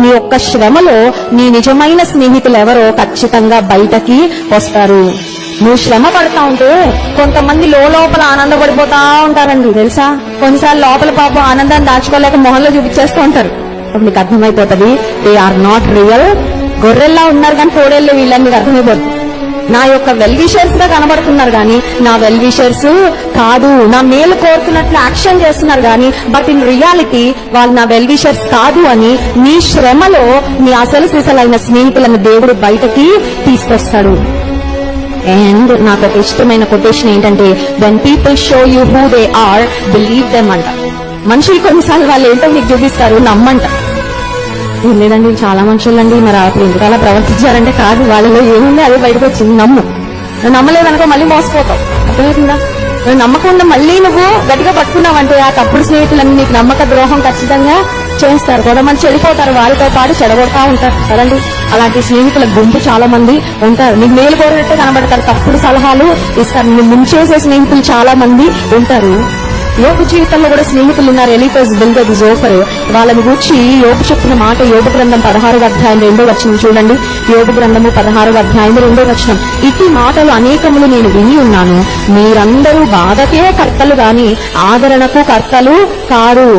నీ యొక్క శ్రమలో నీ నిజమైన స్నేహితులు ఎవరో ఖచ్చితంగా బయటకి వస్తారు. నువ్వు శ్రమ పడతా ఉంటే కొంతమంది లోపల ఆనందపడిపోతా ఉంటారండి తెలుసా? కొన్నిసార్లు లోపల పాపం ఆనందాన్ని దాచుకోలేక మొహంలో చూపించేస్తూ ఉంటారు. అప్పుడు నీకు అర్థమైపోతుంది దే ఆర్ నాట్ రియల్ గొర్రెల్లా ఉన్నారు కానీ తోడేళ్ళు వీళ్ళని నీకు అర్థమైపోతుంది నా యొక్క వెల్ విషర్స్గా కనబడుతున్నారు కానీ నా వెల్ విషర్స్ కాదు. నా మేలు కోరుతున్నట్లు యాక్షన్ చేస్తున్నారు కానీ బట్ ఇన్ రియాలిటీ వాళ్ళు నా వెల్ విషర్స్ కాదు అని నీ శ్రమలో నీ అసలు సిసలైన స్నేహితులను దేవుడు బయటకి తీసుకొస్తాడు. అండ్ నాకు ఒక ఇష్టమైన కొటేషన్ ఏంటంటే when people show you who they are believe them అంట. మనుషులు కొన్నిసార్లు వాళ్ళు ఏంటో మీకు చూపిస్తారు నమ్మంట. లేదండి చాలా మనుషులండి. మరి అప్పుడు ఎందుకు ప్రవర్తించారంటే కాదు వాళ్ళలో ఏముంది అదే బయటకు వచ్చింది. నమ్ము. నమ్మలేదనుకో మళ్ళీ మోసపోతావు. అర్థమవుతుందా నువ్వు నమ్మకుండా మళ్ళీ నువ్వు గట్టిగా పట్టుకున్నావంటే ఆ తప్పుడు స్నేహితులన్నీ నీకు నమ్మక ద్రోహం ఖచ్చితంగా చేస్తారు కొంతమంది చెడిపోతారు వారితో పాటు చెడగొడతా ఉంటారు. కదండి? అలాంటి స్నేహితుల గుంపు చాలా మంది ఉంటారు. నీకు మేలు కోరినట్టే కనబడతారు. తప్పుడు సలహాలు ఇస్తారు. నిన్ను ముంచేసే స్నేహితులు చాలా మంది ఉంటారు. యోగు జీవితంలో కూడా స్నేహితులు ఉన్నారు. ఎలిఫస్ బిల్గద్ జోఫర్ వాళ్ళని గూర్చి యోగు చెప్పిన మాట యోగు గ్రంథం పదహారు అధ్యాయం రెండో వచ్చిన చూడండి. యోగు గ్రంథము పదహారు అధ్యాయం రెండో వచ్చిన ఇటు మాటలు అనేకములు నేను విని ఉన్నాను. మీరందరూ బాధకే కర్తలు గాని ఆదరణకు కర్తలు కారు.